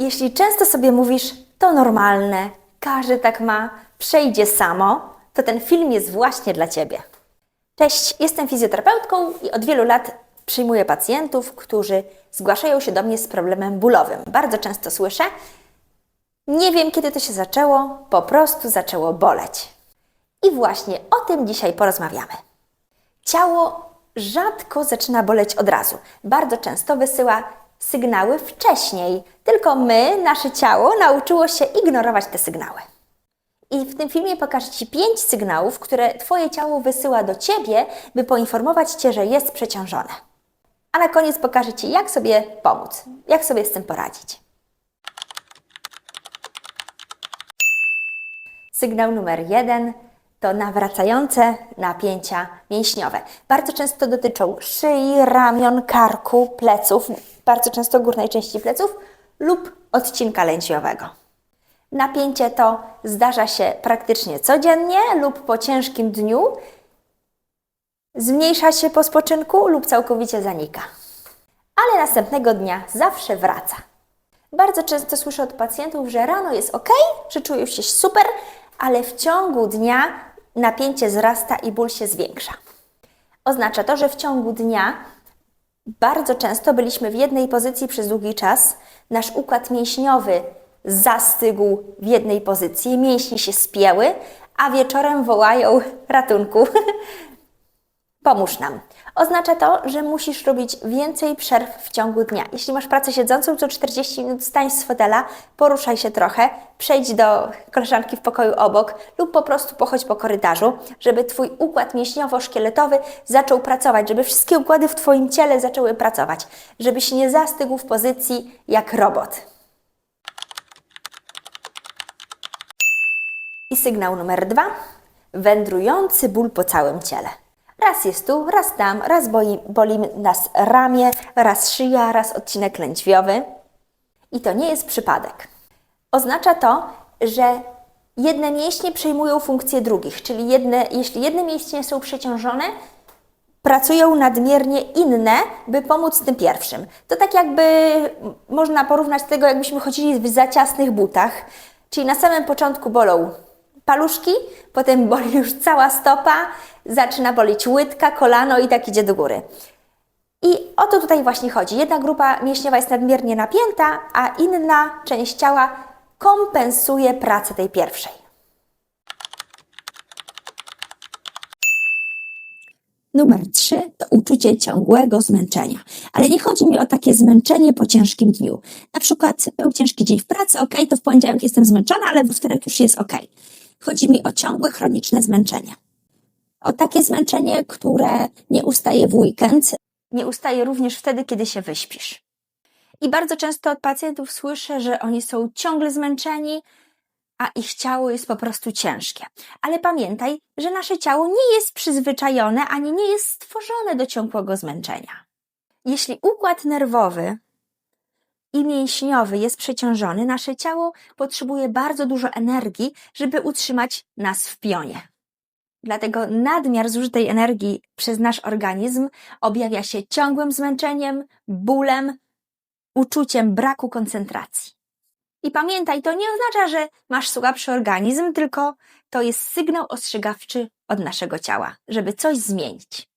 Jeśli często sobie mówisz, to normalne, każdy tak ma, przejdzie samo, to ten film jest właśnie dla Ciebie. Cześć, jestem fizjoterapeutką i od wielu lat przyjmuję pacjentów, którzy zgłaszają się do mnie z problemem bólowym. Bardzo często słyszę, nie wiem kiedy to się zaczęło, po prostu zaczęło boleć. I właśnie o tym dzisiaj porozmawiamy. Ciało rzadko zaczyna boleć od razu. Bardzo często wysyła sygnały wcześniej, tylko my, nasze ciało, nauczyło się ignorować te sygnały. I w tym filmie pokażę Ci pięć sygnałów, które Twoje ciało wysyła do Ciebie, by poinformować Cię, że jest przeciążone. A na koniec pokażę Ci, jak sobie pomóc, jak sobie z tym poradzić. Sygnał numer jeden to nawracające napięcia mięśniowe. Bardzo często dotyczą szyi, ramion, karku, pleców, bardzo często górnej części pleców lub odcinka lędźwiowego. Napięcie to zdarza się praktycznie codziennie lub po ciężkim dniu, zmniejsza się po spoczynku lub całkowicie zanika. Ale następnego dnia zawsze wraca. Bardzo często słyszę od pacjentów, że rano jest ok, że czują się super, ale w ciągu dnia napięcie wzrasta i ból się zwiększa. Oznacza to, że w ciągu dnia bardzo często byliśmy w jednej pozycji przez długi czas, nasz układ mięśniowy zastygł w jednej pozycji, mięśnie się spięły, a wieczorem wołają ratunku. Pomóż nam. Oznacza to, że musisz robić więcej przerw w ciągu dnia. Jeśli masz pracę siedzącą, to 40 minut stań z fotela, poruszaj się trochę, przejdź do koleżanki w pokoju obok lub po prostu pochodź po korytarzu, żeby Twój układ mięśniowo-szkieletowy zaczął pracować, żeby wszystkie układy w Twoim ciele zaczęły pracować, żebyś nie zastygł w pozycji jak robot. I sygnał numer dwa. Wędrujący ból po całym ciele. Raz jest tu, raz tam, raz boli, boli nas ramię, raz szyja, raz odcinek lędźwiowy. I to nie jest przypadek. Oznacza to, że jedne mięśnie przejmują funkcje drugich, czyli jedne, jeśli jedne mięśnie są przeciążone, pracują nadmiernie inne, by pomóc tym pierwszym. To tak jakby można porównać tego, jakbyśmy chodzili w za ciasnych butach, czyli na samym początku bolą paluszki, potem boli już cała stopa, zaczyna bolić łydka, kolano i tak idzie do góry. I o to tutaj właśnie chodzi. Jedna grupa mięśniowa jest nadmiernie napięta, a inna część ciała kompensuje pracę tej pierwszej. Numer trzy to uczucie ciągłego zmęczenia. Ale nie chodzi mi o takie zmęczenie po ciężkim dniu. Na przykład był ciężki dzień w pracy, ok, to w poniedziałek jestem zmęczona, ale we wtorek już jest ok. Chodzi mi o ciągłe, chroniczne zmęczenie. O takie zmęczenie, które nie ustaje w weekend, Nie ustaje również wtedy, kiedy się wyśpisz. I bardzo często od pacjentów słyszę, że oni są ciągle zmęczeni, a ich ciało jest po prostu ciężkie. Ale pamiętaj, że nasze ciało nie jest przyzwyczajone ani nie jest stworzone do ciągłego zmęczenia. Jeśli układ nerwowy i mięśniowy jest przeciążony, nasze ciało potrzebuje bardzo dużo energii, żeby utrzymać nas w pionie. Dlatego nadmiar zużytej energii przez nasz organizm objawia się ciągłym zmęczeniem, bólem, uczuciem braku koncentracji. I pamiętaj, to nie oznacza, że masz słabszy organizm, tylko to jest sygnał ostrzegawczy od naszego ciała, żeby coś zmienić.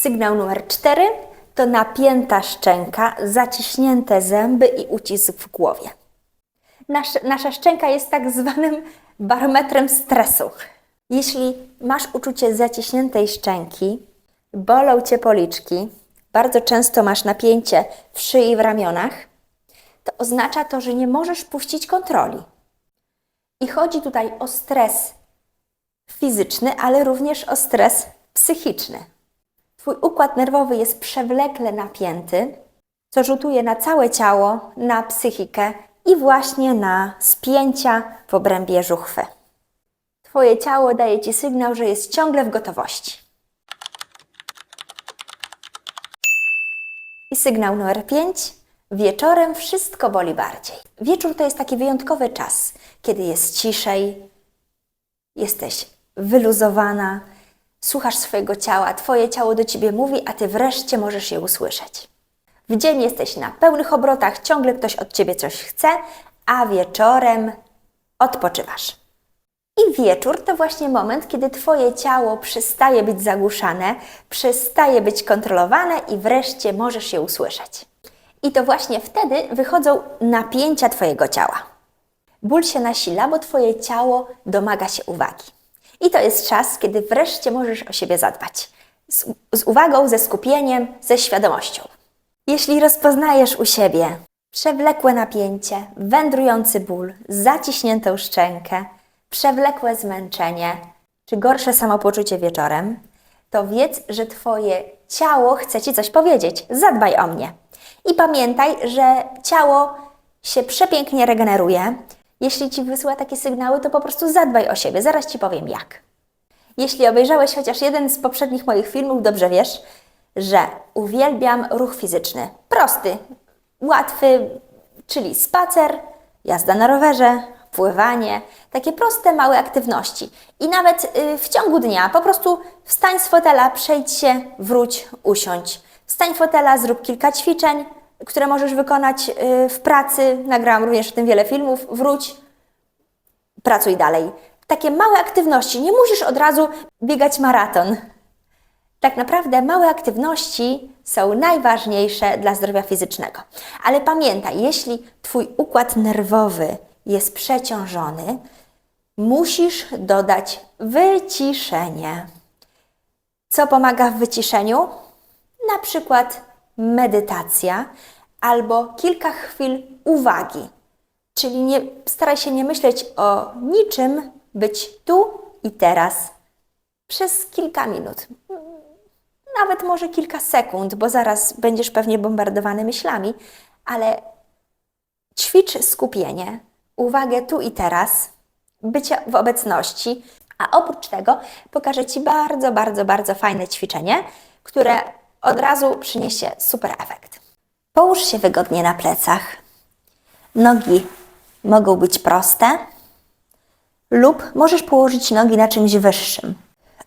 Sygnał numer cztery to napięta szczęka, zaciśnięte zęby i ucisk w głowie. Nasz, nasza szczęka jest tak zwanym barometrem stresu. Jeśli masz uczucie zaciśniętej szczęki, bolą cię policzki, bardzo często masz napięcie w szyi i w ramionach, to oznacza to, że nie możesz puścić kontroli. I chodzi tutaj o stres fizyczny, ale również o stres psychiczny. Twój układ nerwowy jest przewlekle napięty, co rzutuje na całe ciało, na psychikę i właśnie na spięcia w obrębie żuchwy. Twoje ciało daje Ci sygnał, że jest ciągle w gotowości. I sygnał numer 5. Wieczorem wszystko boli bardziej. Wieczór to jest taki wyjątkowy czas, kiedy jest ciszej, jesteś wyluzowana, słuchasz swojego ciała, Twoje ciało do Ciebie mówi, a Ty wreszcie możesz je usłyszeć. W dzień jesteś na pełnych obrotach, ciągle ktoś od ciebie coś chce, a wieczorem odpoczywasz. I wieczór to właśnie moment, kiedy Twoje ciało przestaje być zagłuszane, przestaje być kontrolowane i wreszcie możesz je usłyszeć. I to właśnie wtedy wychodzą napięcia Twojego ciała. Ból się nasila, bo Twoje ciało domaga się uwagi. I to jest czas, kiedy wreszcie możesz o siebie zadbać. Z, z uwagą, ze skupieniem, ze świadomością. Jeśli rozpoznajesz u siebie przewlekłe napięcie, wędrujący ból, zaciśniętą szczękę, przewlekłe zmęczenie czy gorsze samopoczucie wieczorem, to wiedz, że Twoje ciało chce Ci coś powiedzieć. Zadbaj o mnie. I pamiętaj, że ciało się przepięknie regeneruje. Jeśli Ci wysyła takie sygnały, to po prostu zadbaj o siebie. Zaraz Ci powiem jak. Jeśli obejrzałeś chociaż jeden z poprzednich moich filmów, dobrze wiesz, że uwielbiam ruch fizyczny. Prosty, łatwy, czyli spacer, jazda na rowerze, pływanie, takie proste, małe aktywności. I nawet y, w ciągu dnia po prostu wstań z fotela, przejdź się, wróć, usiądź. Wstań z fotela, zrób kilka ćwiczeń, które możesz wykonać y, w pracy. Nagrałam również o tym wiele filmów. Wróć, pracuj dalej. Takie małe aktywności. Nie musisz od razu biegać maraton. Tak naprawdę małe aktywności są najważniejsze dla zdrowia fizycznego. Ale pamiętaj, jeśli Twój układ nerwowy jest przeciążony, musisz dodać wyciszenie. Co pomaga w wyciszeniu? Na przykład medytacja albo kilka chwil uwagi. Czyli nie, staraj się nie myśleć o niczym, być tu i teraz przez kilka minut. Nawet może kilka sekund, bo zaraz będziesz pewnie bombardowany myślami, ale ćwicz skupienie, uwagę tu i teraz, bycie w obecności, a oprócz tego pokażę Ci bardzo, bardzo, bardzo fajne ćwiczenie, które od razu przyniesie super efekt. Połóż się wygodnie na plecach. Nogi mogą być proste, lub możesz położyć nogi na czymś wyższym.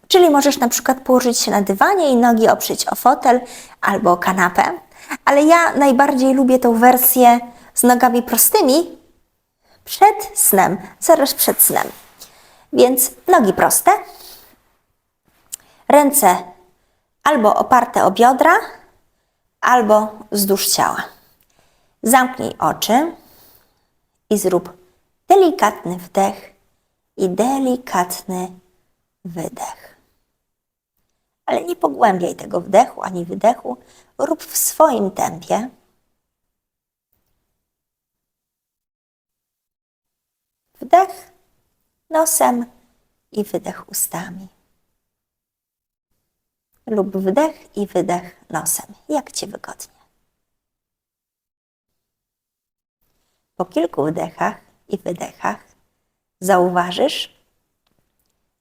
Czyli możesz na przykład położyć się na dywanie i nogi oprzeć o fotel albo o kanapę, ale ja najbardziej lubię tą wersję z nogami prostymi przed snem, zaraz przed snem. Więc nogi proste, ręce albo oparte o biodra, albo wzdłuż ciała. Zamknij oczy i zrób delikatny wdech i delikatny wydech. Ale nie pogłębiaj tego wdechu ani wydechu, rób w swoim tempie. Wdech nosem i wydech ustami. Lub wdech i wydech nosem, jak ci wygodnie. Po kilku wdechach i wydechach zauważysz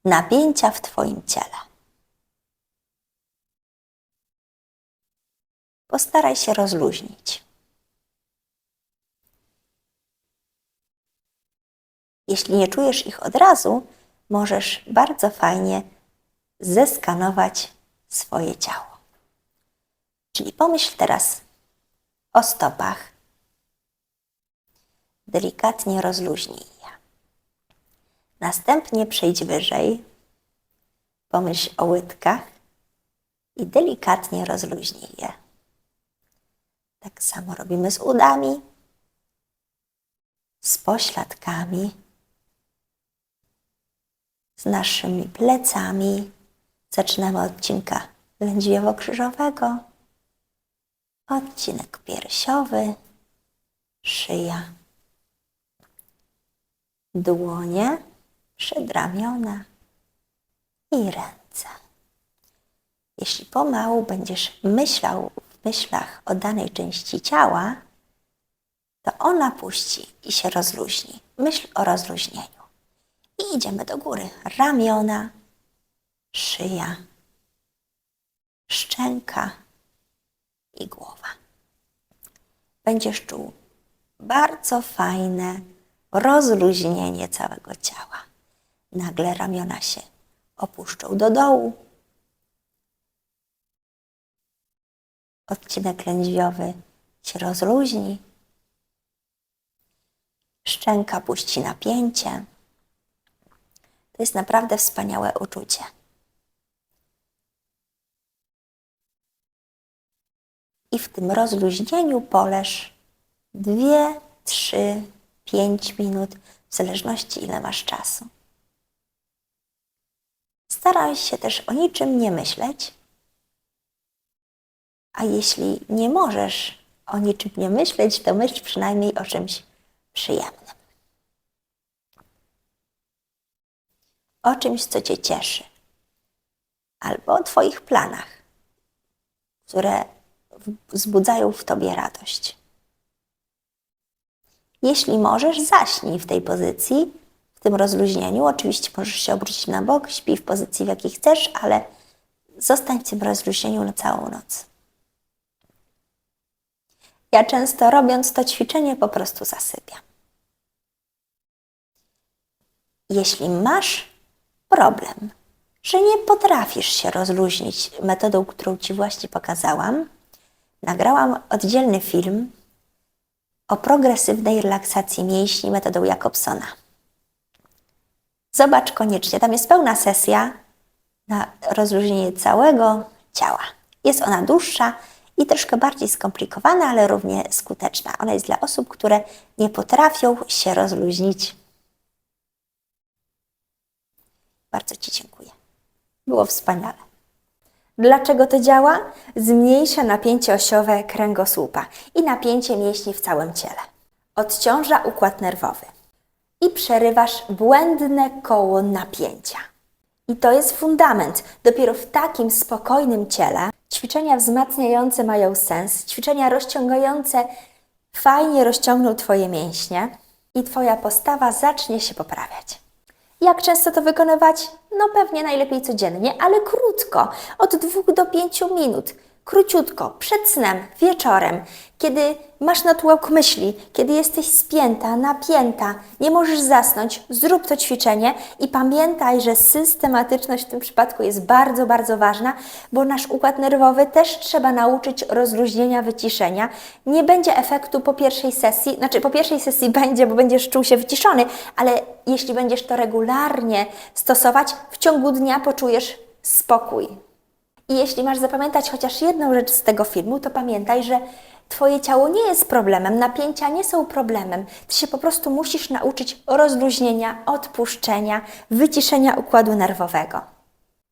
napięcia w Twoim ciele. Postaraj się rozluźnić. Jeśli nie czujesz ich od razu, możesz bardzo fajnie zeskanować swoje ciało. Czyli pomyśl teraz o stopach. Delikatnie rozluźnij je. Następnie przejdź wyżej, pomyśl o łydkach i delikatnie rozluźnij je. Tak samo robimy z udami, z pośladkami, z naszymi plecami. Zaczynamy od odcinka lędźwiowo-krzyżowego, odcinek piersiowy, szyja, dłonie, przedramiona i ręce. Jeśli pomału będziesz myślał myślach o danej części ciała, to ona puści i się rozluźni. Myśl o rozluźnieniu. I idziemy do góry. Ramiona, szyja, szczęka i głowa. Będziesz czuł bardzo fajne rozluźnienie całego ciała. Nagle ramiona się opuszczą do dołu. Odcinek lędźwiowy się rozluźni. Szczęka puści napięcie. To jest naprawdę wspaniałe uczucie. I w tym rozluźnieniu poleż dwie, trzy, pięć minut, w zależności ile masz czasu. Staraj się też o niczym nie myśleć, a jeśli nie możesz o niczym nie myśleć, to myśl przynajmniej o czymś przyjemnym. O czymś, co Cię cieszy, albo o Twoich planach, które wzbudzają w Tobie radość. Jeśli możesz, zaśnij w tej pozycji, w tym rozluźnieniu. Oczywiście możesz się obrócić na bok, śpij w pozycji, w jakiej chcesz, ale zostań w tym rozluźnieniu na całą noc. Ja często robiąc to ćwiczenie po prostu zasypiam. Jeśli masz problem, że nie potrafisz się rozluźnić metodą, którą Ci właśnie pokazałam, nagrałam oddzielny film o progresywnej relaksacji mięśni metodą Jakobsona. Zobacz koniecznie, tam jest pełna sesja na rozluźnienie całego ciała. Jest ona dłuższa i troszkę bardziej skomplikowana, ale równie skuteczna. Ona jest dla osób, które nie potrafią się rozluźnić. Bardzo Ci dziękuję. Było wspaniale. Dlaczego to działa? Zmniejsza napięcie osiowe kręgosłupa i napięcie mięśni w całym ciele. Odciąża układ nerwowy i przerywasz błędne koło napięcia. I to jest fundament. Dopiero w takim spokojnym ciele ćwiczenia wzmacniające mają sens, ćwiczenia rozciągające fajnie rozciągną Twoje mięśnie i Twoja postawa zacznie się poprawiać. Jak często to wykonywać? No pewnie najlepiej codziennie, ale krótko, od 2 do 5 minut. Króciutko, przed snem, wieczorem, kiedy masz natłok myśli, kiedy jesteś spięta, napięta, nie możesz zasnąć, zrób to ćwiczenie i pamiętaj, że systematyczność w tym przypadku jest bardzo, bardzo ważna, bo nasz układ nerwowy też trzeba nauczyć rozluźnienia, wyciszenia. Nie będzie efektu po pierwszej sesji, znaczy po pierwszej sesji będzie, bo będziesz czuł się wyciszony, ale jeśli będziesz to regularnie stosować, w ciągu dnia poczujesz spokój, i jeśli masz zapamiętać chociaż jedną rzecz z tego filmu, to pamiętaj, że Twoje ciało nie jest problemem, napięcia nie są problemem. Ty się po prostu musisz nauczyć rozluźnienia, odpuszczenia, wyciszenia układu nerwowego.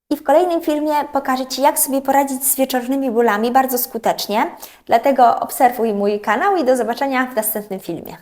I w kolejnym filmie pokażę Ci, jak sobie poradzić z wieczornymi bólami bardzo skutecznie. Dlatego obserwuj mój kanał i do zobaczenia w następnym filmie.